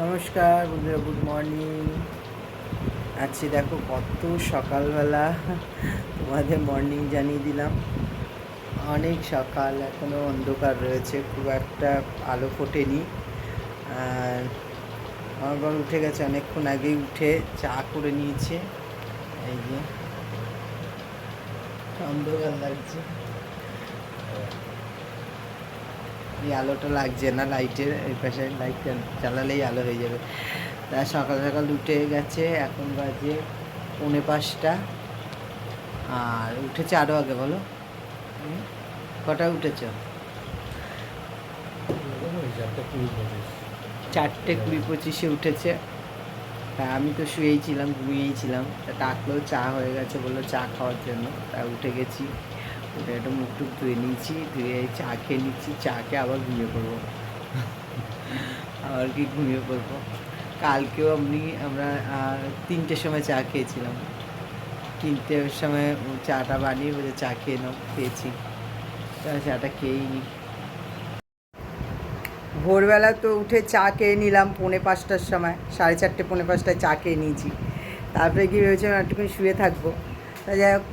নমস্কার বন্ধুরা good morning আজকে দেখো কত সকালবেলা তোমাদের মর্নিং জানিয়ে দিলাম। অনেক সকাল এখনও অন্ধকার রয়েছে, খুব একটা আলো ফোটেনি। আর আমার বর উঠে গেছে, অনেকক্ষণ আগেই উঠে চা করে নিয়েছে। এই যে, অন্ধকার লাগছে। আলোটা লাগছে না লাইটের এই পাশে লাইট চালালেই আলো হয়ে যাবে। তা সকাল সকাল উঠে গেছে, এখন বাজে পৌনে পাঁচটা। আর উঠেছে আরও আগে, বলো? কটা উঠেছ? চারটে কুড়ি পঁচিশে উঠেছে। তা আমি তো শুয়েই ছিলাম, ঘুমিয়েই ছিলাম। তা ডাকলো চা হয়ে গেছে বলল, চা খাওয়ার জন্য। তা উঠে গেছি। উঠে একটু মুখ টুক ধুয়ে নিয়েছি, ধুয়ে চা খেয়ে নিচ্ছি চা খেয়ে আবার ঘুমিয়ে পড়ব। আবার কি ঘুমিয়ে পড়ব? কালকেও আপনি আমরা তিনটের সময় চা খেয়েছিলাম। তিনটের সময় চাটা বানিয়ে বলে চা খেয়ে নাও, খেয়েছি। তা চাটা খেয়েই নি। ভোরবেলা তো উঠে চা খেয়ে নিলাম পৌনে পাঁচটার সময়, সাড়ে চারটে, পৌনে পাঁচটায় চা খেয়ে নিয়েছি। তারপরে কি ভেবেছিলাম একটুখানি শুয়ে থাকব। তা যাই হোক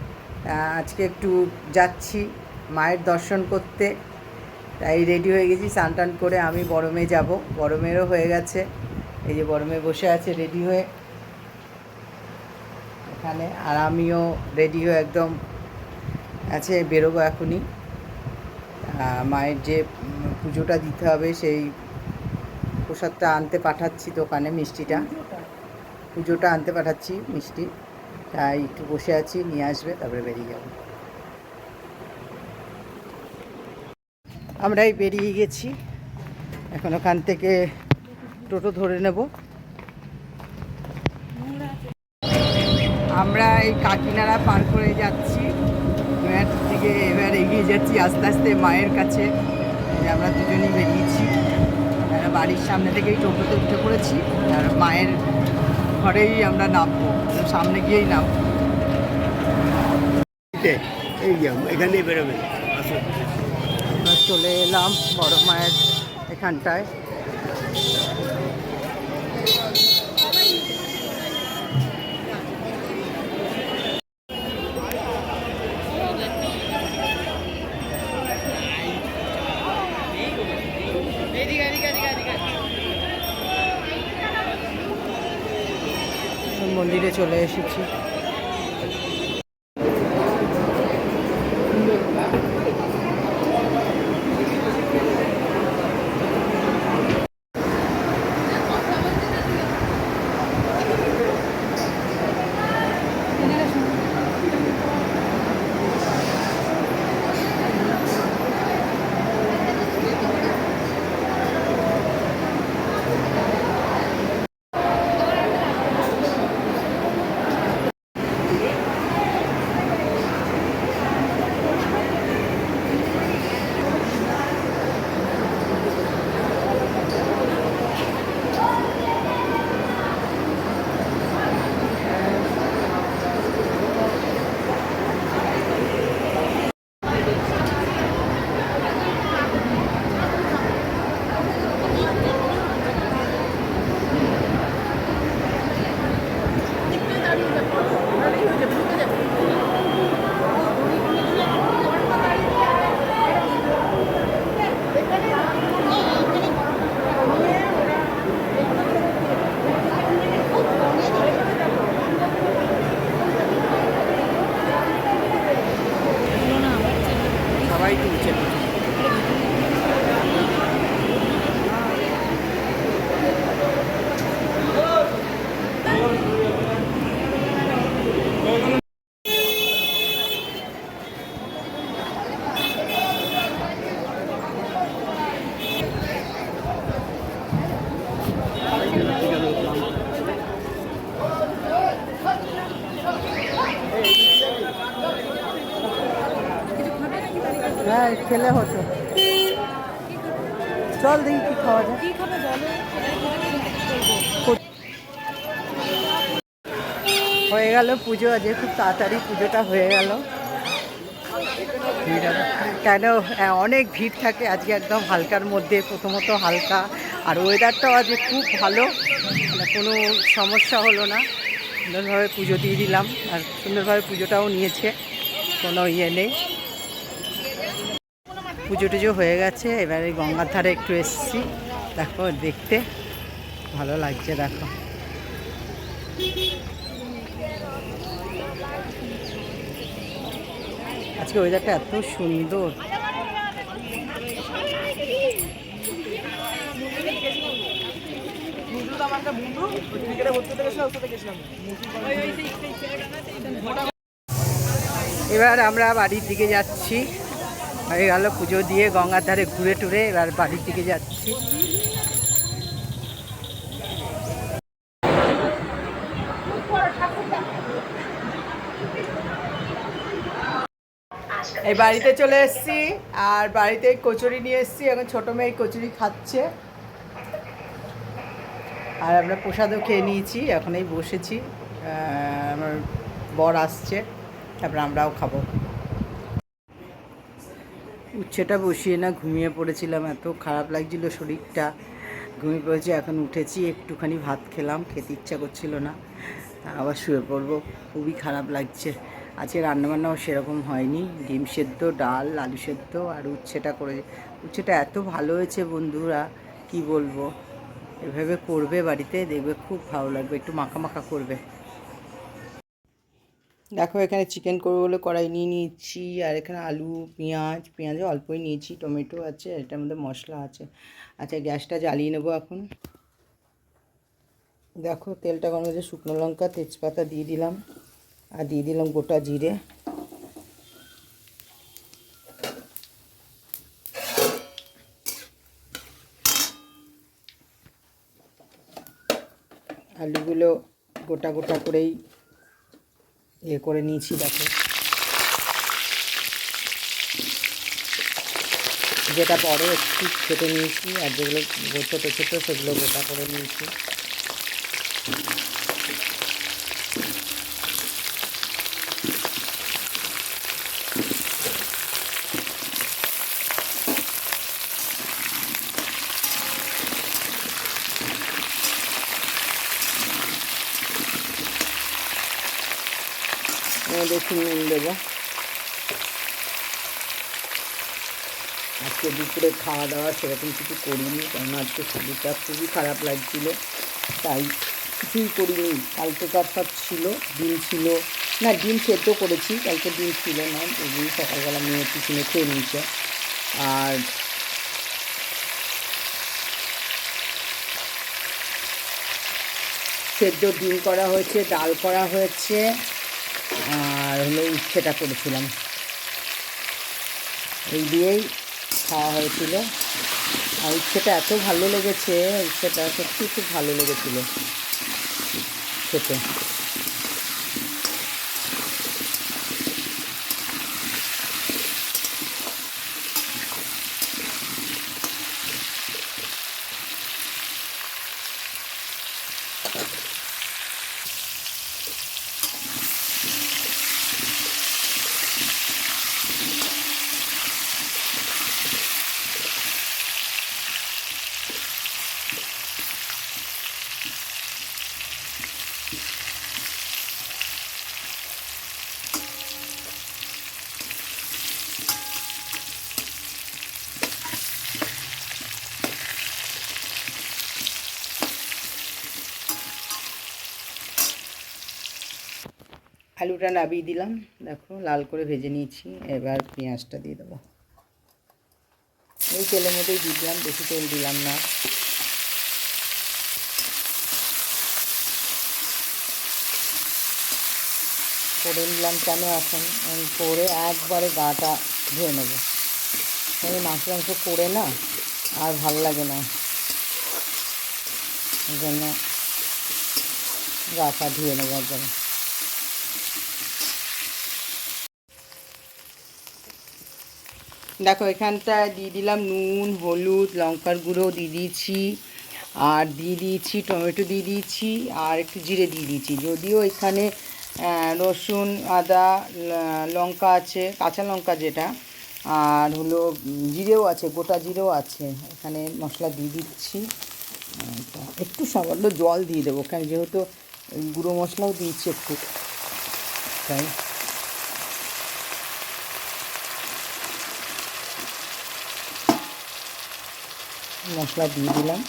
আজকে একটু যাচ্ছি মায়ের দর্শন করতে। তাই রেডি হয়ে গেছি, স্নান টান করে আমি বড় মেয়ে যাব। বড় মেয়েরও হয়ে গেছে। এই যে বড় মেয়ে বসে আছে রেডি হয়ে। এখানে আর আমিও রেডি হয়ে একদম আছে, বেরোবো এখনই। মায়ের যে পুজোটা দিতে হবে, সেই প্রসাদটা আনতে পাঠাচ্ছি দোকানে মিষ্টিটা। পুজোটা আনতে পাঠাচ্ছি মিষ্টি। তাই একটু বসে আছি, নিয়ে আসবে, তারপরে বেরিয়ে যাব। আমরাই বেরিয়ে গেছি। এখন ওখান থেকে টোটো ধরে নেব। আমরা এই কাকিনাড়া পার করে যাচ্ছি। দিকে এবার এগিয়ে যাচ্ছি আস্তে আস্তে মায়ের কাছে। আমরা দুজনেই বেরিয়েছি। বাড়ির সামনে থেকেই টোটোতে উঠে পড়েছি। আর মায়ের ঘরেই আমরা নামবো সামনে গিয়েই নামবো। এই এখানেই বেরোবে। আমরা চলে এলাম বড় মায়ের এখানটায়। চলে এসেছি। খেলে হতো। চল দেখি কি খাওয়া যায়। হয়ে গেল পুজো আজকে খুব তাড়াতাড়ি পুজোটা হয়ে গেল। কেন হ্যাঁ, অনেক ভিড় থাকে আজকে একদম হালকার মধ্যে প্রথমত হালকা। আর ওয়েদারটাও আজকে খুব ভালো মানে কোনো সমস্যা হলো না। সুন্দরভাবে পুজো দিয়ে দিলাম আর সুন্দরভাবে পুজোটাও নিয়েছে কোনো ইয়ে নেই। পুজো টুজো হয়ে গেছে, এবারে গঙ্গার ধারে একটু এসছি। দেখো, দেখতে ভালো লাগছে, দেখো। আজকে ওয়েদারটা এত সুন্দর। এবার আমরা বাড়ির দিকে যাচ্ছি। হয়ে গেল, পুজো দিয়ে গঙ্গার ধারে ঘুরে টুরে এবার বাড়ির দিকে যাচ্ছি। এই বাড়িতে চলে এসেছি, আর বাড়িতে কচুরি নিয়ে এসেছি, এখন ছোটো মেয়ে কচুরি খাচ্ছে। আর আমরা প্রসাদও খেয়ে নিয়েছি এখন এই বসেছি আমার বর আসছে, তারপর আমরাও খাব। উচ্ছেটা বসিয়ে না ঘুমিয়ে পড়েছিলাম, এত খারাপ লাগছিল শরীরটা। ঘুমিয়ে পড়েছি, এখন উঠেছি, একটুখানি ভাত খেলাম, খেতে ইচ্ছা করছিল না। আবার শুয়ে পড়ব, খুবই খারাপ লাগছে। আজকে রান্নাবান্নাও সেরকম হয়নি, ডিম সেদ্ধ, ডাল, আলু সেদ্ধ আর উচ্ছেটা করে। উচ্ছেটা এত ভালো হয়েছে বন্ধুরা, কি বলব? এভাবে করবে বাড়িতে, দেখবে খুব ভালো লাগবে, একটু মাখা মাখা করবে। দেখো, এখানে চিকেন করব বলে কড়াই নিয়ে নিয়েছি, আর এখানে আলু, পেঁয়াজ, পেঁয়াজও অল্পই নিয়েছি, টমেটো আছে এটার মধ্যে মশলা আছে। আচ্ছা গ্যাসটা জ্বালিয়ে নেব এখন। দেখো, তেলটা গরম হয়েছে শুকনো লঙ্কা, তেজপাতা দিয়ে দিলাম, আর দিয়ে দিলাম গোটা জিরে। আলুগুলো গোটা গোটা করেই ইয়ে করে নিয়েছি, দেখো। যেটা বড় একটু কেটে নিয়েছি, আর যেগুলো ছোটো ছোটো, সেগুলো গোটা করে নিয়েছি এবার একটু নুন আজকে দুপুরে খাওয়া দাওয়া সেরকম কিছু করিনি কারণ আজকে শরীরটা খুবই খারাপ লাগছিল, তাই কিছুই করিনি। কালকে সব ছিল, ডিম ছিল। না, ডিম সেদ্ধ করেছি, কালকে ডিম ছিল না, ওগুলি সকালবেলা মেয়ে টিফিনে খেয়ে নিয়েছে। আর সেদ্ধ ডিম করা হয়েছে, ডাল করা হয়েছে হলো ইচ্ছেটা করেছিলাম। এই দিয়েই খাওয়া হয়েছিল। আর উচ্ছেটা এত ভালো লেগেছে, উচ্ছেটা সত্যি খুব ভালো লেগেছিল খেতে। আলুটা নাবিয়ে দিলাম। দেখো, লাল করে ভেজে নিয়েছি। এবার পেঁয়াজটা দিয়ে দেবো। এই তেলের মধ্যেই দিয়ে দিলাম, বেশি তেল দিলাম না। করে নিলাম কেন এখন? করে একবারে গাটা ধুয়ে নেব। আমি মাংস মাংস করে না, আর ভালো লাগে না। ওই জন্য গাটা ধুয়ে নেব একবারে। দেখো এখানটা দিয়ে দিলাম নুন, হলুদ, লঙ্কার গুঁড়ো দিয়ে দিয়েছি। আর দিয়ে দিয়েছি টমেটো দিয়ে দিয়েছি, আর একটু জিরে দিয়ে দিয়েছি। যদিও এখানে রসুন, আদা লঙ্কা আছে, কাঁচা লঙ্কা যেটা, আর হলো জিরেও আছে, গোটা জিরেও আছে। এখানে মশলা দিয়ে দিচ্ছি। একটু সামান্য জল দিয়ে দেবো কারণ যেহেতু গুঁড়ো মশলাও দিয়েছি একটু। তাই। মশলা দিয়ে দিলাম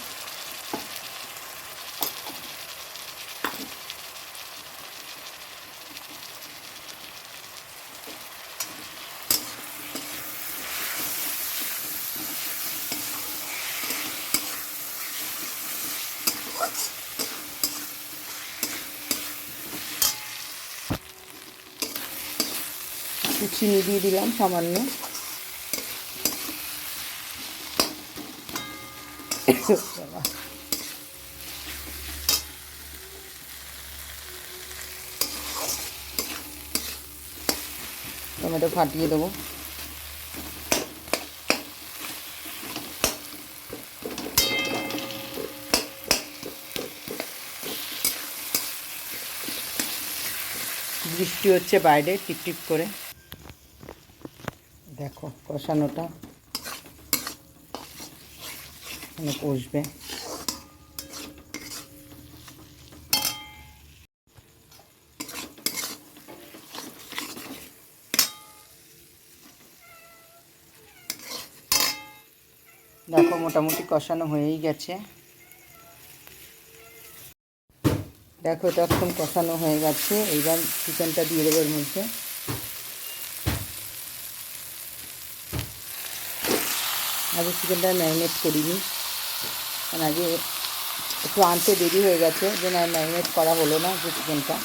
একটু চিনি দিয়ে দিলাম সামান্য টমেটো ফাটিয়ে দেবো। বৃষ্টি হচ্ছে বাইরে টিপটিপ করে। দেখো কষানোটা। মানে কষবে। দেখো, মোটামুটি কষানো হয়েই গেছে। দেখো, এটা এখন কষানো হয়ে গেছে। এইবার চিকেনটা দিয়ে দেবো মধ্যে। আগে চিকেনটা ম্যারিনেট করিনি। আগে একটু আনতে দেরি হয়ে গেছে, যে না ম্যারিনেট করা হলো না যে চিকেনটা।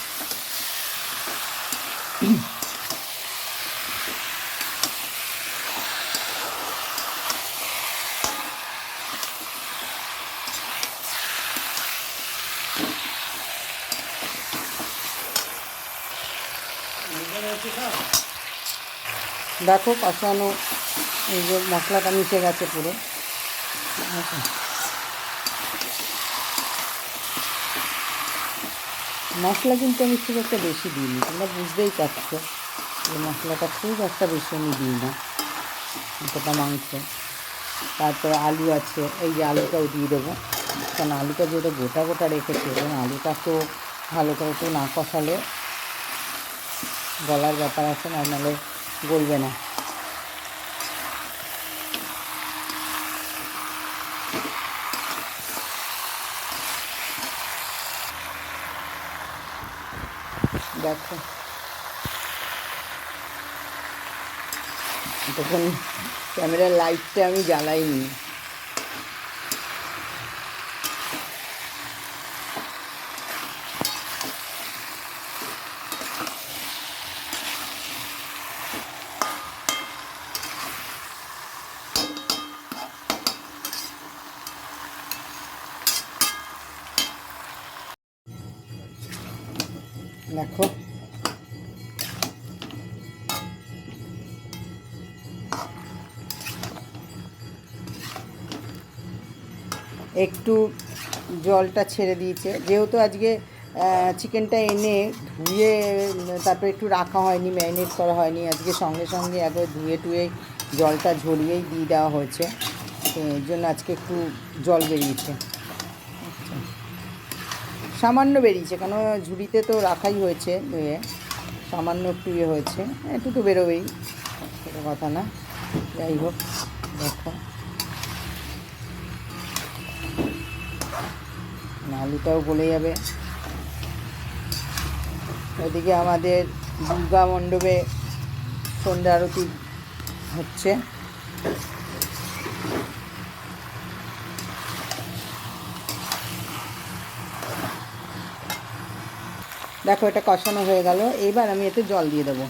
দেখো কষানো এই যে মশলাটা মিশে গেছে পুরো। মশলা কিন্তু আমি খুব একটা বেশি দিইনি। তোমরা বুঝতেই পারছ যে মশলাটা খুব একটা বেশি আমি দিই না এতটা মাংস। তারপরে আলু আছে, এই যে আলুটাও দিয়ে দেবো। কারণ আলুটা যেটা গোটা গোটা রেখেছে, এবং আলুটা তো ভালো করে তো না কষালে গলার ব্যাপার আছে, না নাহলে গলবে না। দেখো। তখন ক্যামেরার লাইটটা আমি জ্বালাইনি। দেখো। একটু জলটা ছেড়ে দিয়েছে। যেহেতু আজকে চিকেনটা এনে ধুয়ে, তারপরে একটু রাখা হয়নি ম্যারিনেট করা হয়নি, আজকে সঙ্গে সঙ্গে একবার ধুয়ে টুয়ে জলটা ঝরিয়েই দিয়ে দেওয়া হয়েছে। এর জন্য আজকে একটু জল বেরিয়েছে। সামান্য বেরিয়েছে, কেন ঝুড়িতে তো রাখাই হয়েছে ধুয়ে সামান্য একটু ইয়ে হয়েছে, একটু তো বেরোবেই, সেটা কথা না, যাই হোক, দেখো। আলুটাও গলে যাবে। ওদিকে আমাদের দুর্গা মণ্ডপে সন্ধ্যা আরতি হচ্ছে। দেখো এটা কষানো হয়ে গেল। এইবার আমি এতে জল দিয়ে দেবো।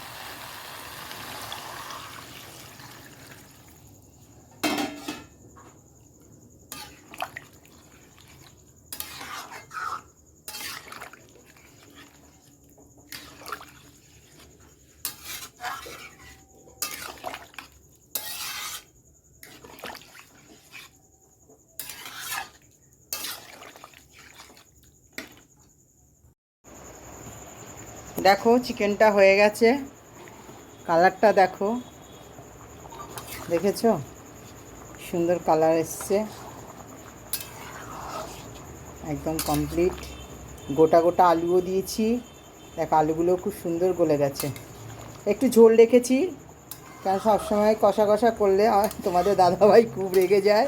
দেখো, চিকেনটা হয়ে গেছে। কালারটা দেখো। দেখেছ? সুন্দর কালার এসছে। একদম কমপ্লিট গোটা গোটা আলুও দিয়েছি। দেখ আলুগুলো খুব সুন্দর গলে গেছে। একটু ঝোল রেখেছি। কারণ সবসময় কষা কষা করলে তোমাদের দাদাভাই খুব রেগে যায়।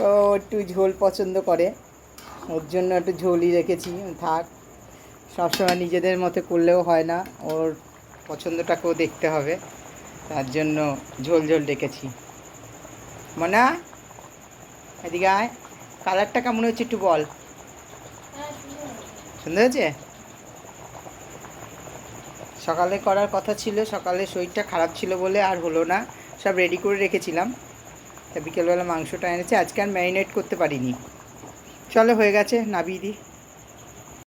ও একটু ঝোল পছন্দ করে। ওর জন্য একটু ঝোলই রেখেছি। থাক। সবসময় নিজেদের মতো করলেও হয় না। ওর পছন্দটাকেও দেখতে হবে। তার জন্য ঝোল ঝোল ডেকেছি। মনা, এদিকে আয়। কালারটা কেমন হচ্ছে একটু বল। সুন্দর হয়েছে? সকালে করার কথা ছিল, সকালে শরীরটা খারাপ ছিল বলে আর হলো না। সব রেডি করে রেখেছিলাম। তা বিকেলবেলা মাংসটা এনেছে। আজকে আর ম্যারিনেট করতে পারিনি। চলো হয়ে গেছে, নাবিয়ে দিই।